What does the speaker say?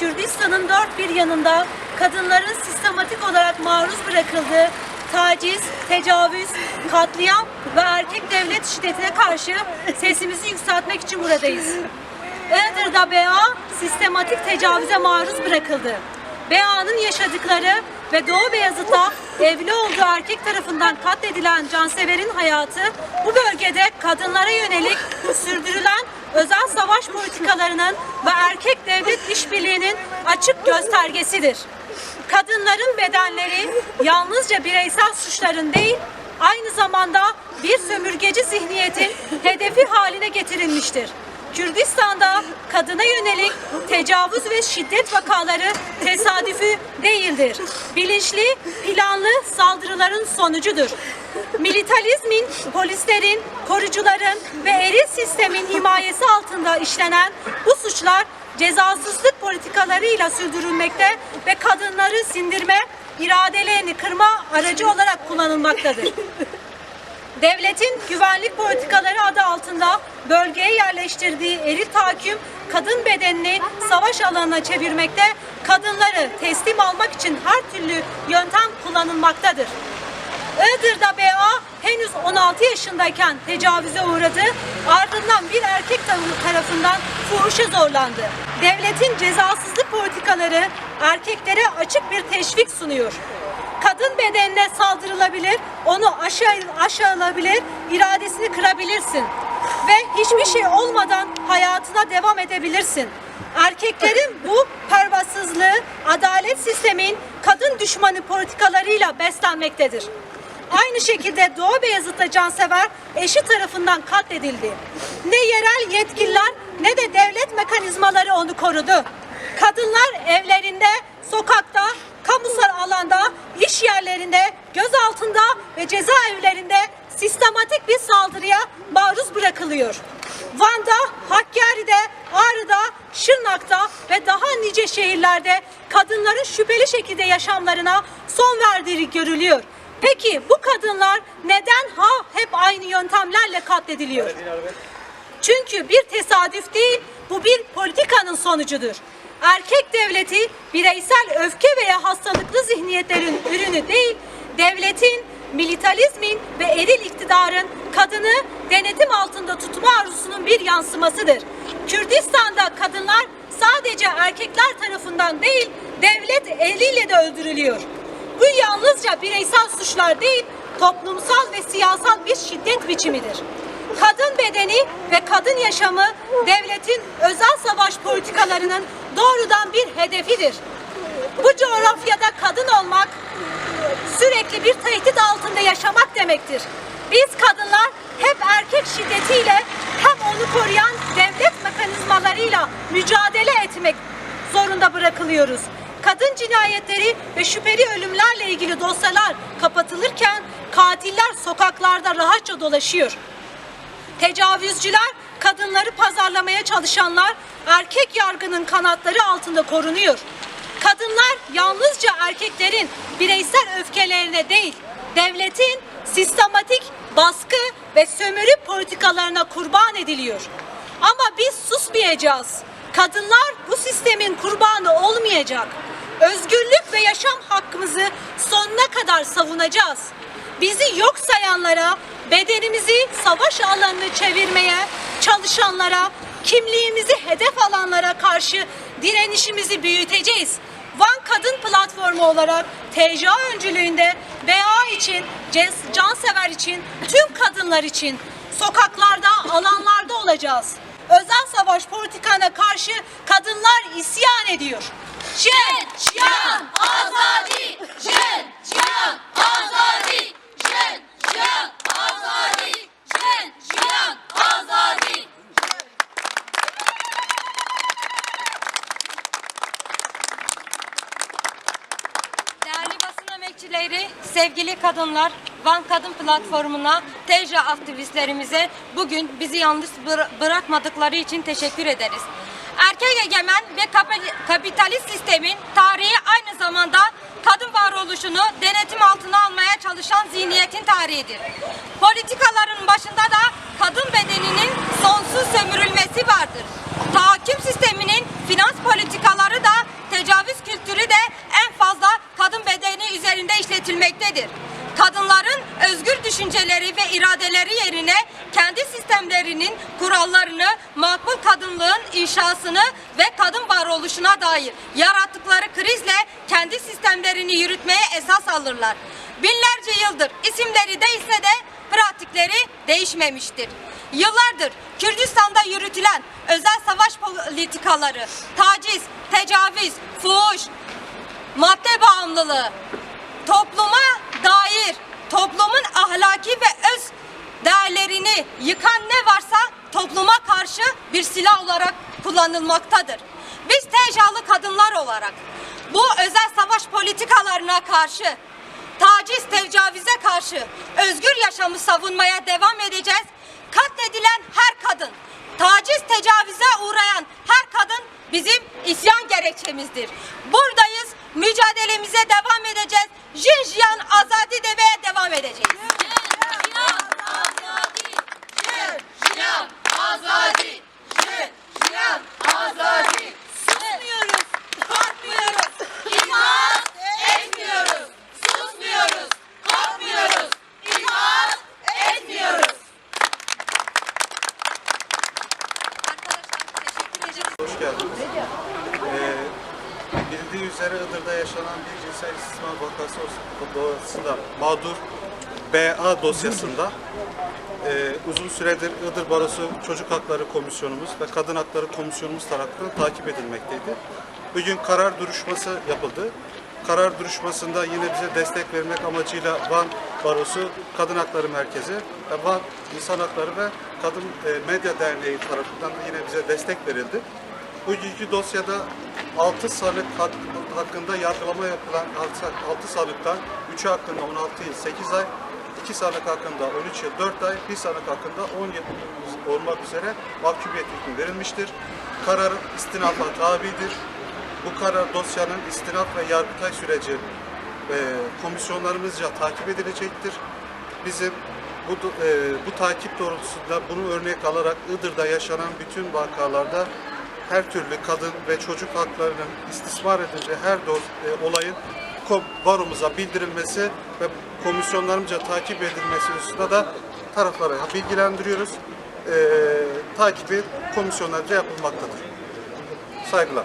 Kürdistan'ın dört bir yanında kadınların sistematik olarak maruz bırakıldığı taciz, tecavüz, katliam ve erkek devlet şiddetine karşı sesimizi yükseltmek için buradayız. Iğdır'da BA sistematik tecavüze maruz bırakıldı. BA'nın yaşadıkları ve Doğu Beyazıt'ta evli olduğu erkek tarafından katledilen Cansever'in hayatı bu bölgede kadınlara yönelik sürdürülen özel savaş politikalarının ve erkek devlet işbirliğinin açık göstergesidir. Kadınların bedenleri yalnızca bireysel suçların değil, aynı zamanda bir sömürgeci zihniyetin hedefi haline getirilmiştir. Kürdistan'da kadına yönelik tecavüz ve şiddet vakaları tesadüfi değildir. Bilinçli, planlı saldırıların sonucudur. Militarizmin, polislerin, korucuların ve eril sistemin himayesi altında işlenen bu suçlar cezasızlık politikalarıyla sürdürülmekte ve kadınları sindirme, iradelerini kırma aracı olarak kullanılmaktadır. Devletin güvenlik politikaları adı altında bölgeye yerleştirdiği eril tahakküm kadın bedenini savaş alanına çevirmekte, kadınları teslim almak için her türlü yöntem kullanılmaktadır. Iğdır'da BA henüz 16 yaşındayken tecavüze uğradı. Ardından bir erkek tarafından fuhuşa zorlandı. Devletin cezasızlık politikaları erkeklere açık bir teşvik sunuyor. Kadın bedenine saldırılabilir, onu aşağı, aşağılabilir, iradesini kırabilirsin. Ve hiçbir şey olmadan hayatına devam edebilirsin. Erkeklerin bu pervasızlığı adalet sistemin kadın düşmanı politikalarıyla beslenmektedir. Aynı şekilde Doğu Beyazıt'ta Cansever eşi tarafından katledildi. Ne yerel yetkililer ne de devlet mekanizmaları onu korudu. Kadınlar evlerinde, sokakta, kamusal alanda, iş yerlerinde, gözaltında ve cezaevlerinde sistematik bir saldırıya maruz bırakılıyor. Van'da, Hakkari'de, Ağrı'da, Şırnak'ta ve daha nice şehirlerde kadınların şüpheli şekilde yaşamlarına son verdiği görülüyor. Peki bu kadınlar neden ha hep aynı yöntemlerle katlediliyor? Çünkü bir tesadüf değil, bu bir politikanın sonucudur. Erkek devleti bireysel öfke veya hastalıklı zihniyetlerin ürünü değil, devletin, militarizmin ve eril iktidarın kadını denetim altında tutma arzusunun bir yansımasıdır. Kürdistan'da kadınlar sadece erkekler tarafından değil, devlet eliyle de öldürülüyor. Bu yalnızca bireysel suçlar değil, toplumsal ve siyasal bir şiddet biçimidir. Kadın bedeni ve kadın yaşamı devletin özel savaş politikalarının doğrudan bir hedefidir. Bu coğrafyada kadın olmak sürekli bir tehdit altında yaşamak demektir. Biz kadınlar hep erkek şiddetiyle hem onu koruyan devlet mekanizmalarıyla mücadele etmek zorunda bırakılıyoruz. Kadın cinayetleri ve şüpheli ölümlerle ilgili dosyalar kapatılırken katiller sokaklarda rahatça dolaşıyor. Tecavüzcüler, kadınları pazarlamaya çalışanlar erkek yargının kanatları altında korunuyor. Kadınlar yalnızca erkeklerin bireysel öfkelerine değil, devletin sistematik baskı ve sömürü politikalarına kurban ediliyor. Ama biz susmayacağız. Kadınlar bu sistemin kurbanı olmayacak. Özgürlük ve yaşam hakkımızı sonuna kadar savunacağız. Bizi yok sayanlara, bedenimizi savaş alanını çevirmeye çalışanlara, kimliğimizi hedef alanlara karşı direnişimizi büyüteceğiz. Van Kadın Platformu olarak TCA öncülüğünde BA için, Cansever için, tüm kadınlar için sokaklarda, alanlarda olacağız. Özel savaş politikana karşı kadınlar isyan ediyor. Jen, Cihan, Azadi! Jen, Cihan, Azadi! Jen, Cihan, Azadi! Jen, Cihan, Azadi! Değerli emekçileri, sevgili kadınlar, Van Kadın Platformu'na, TEJA aktivistlerimize bugün bizi yalnız bıra- bırakmadıkları için teşekkür ederiz. Erkek egemen ve kapitalist sistemin tarihi aynı zamanda kadın varoluşunu denetim altına almaya çalışan zihniyetin tarihidir. Politikaların başında da kadın bedeninin sonsuz sömürülmesi vardır. Tahakküm sisteminin finans politikaları da iradeleri yerine kendi sistemlerinin kurallarını, makbul kadınlığın inşasını ve kadın varoluşuna dair yarattıkları krizle kendi sistemlerini yürütmeye esas alırlar. Binlerce yıldır isimleri değişse de pratikleri değişmemiştir. Yıllardır Kürdistan'da yürütülen özel savaş politikaları, taciz, tecavüz, fuhuş, madde bağımlılığı, topluma dair toplumun ahlaki ve öz değerlerini yıkan ne varsa topluma karşı bir silah olarak kullanılmaktadır. Biz tecalı kadınlar olarak bu özel savaş politikalarına karşı, taciz, tecavüze karşı özgür yaşamı savunmaya devam edeceğiz. Katledilen her kadın, taciz, tecavüze uğrayan her kadın bizim isyan gerekçemizdir. Buradayız, Hoş geldiniz. Ee, bildiği üzere Iğdır'da yaşanan bir cinsel istismar vakası dolayısıyla mağdur BA dosyasında e, uzun süredir Iğdır Barosu Çocuk Hakları Komisyonumuz ve Kadın Hakları Komisyonumuz tarafından takip edilmekteydi. Bugün karar duruşması yapıldı. Karar duruşmasında yine bize destek vermek amacıyla Van Barosu Kadın Hakları Merkezi ve Van İnsan Hakları ve Kadın e, Medya Derneği tarafından da yine bize destek verildi. Bugünkü dosyada 6 sanık hak- hakkında yargılama yapılan 6 sanıktan 3'ü hakkında 16 yıl 8 ay, 2 sanık hakkında 13 yıl 4 ay, 1 sanık hakkında 10 yıl olmak üzere mahkumiyet hükmü verilmiştir. Karar istinafa tabidir. Bu karar dosyanın istinaf ve yargıtay süreci e, komisyonlarımızca takip edilecektir. Bizim bu, e, bu takip doğrultusunda bunu örnek alarak Iğdır'da yaşanan bütün vakalarda her türlü kadın ve çocuk haklarının istismar edildiği her do- e, olayın baromuza bildirilmesi ve komisyonlarımızca takip edilmesi hususunda da taraflara bilgilendiriyoruz. E, takibi komisyonlarca yapılmaktadır. Saygılar.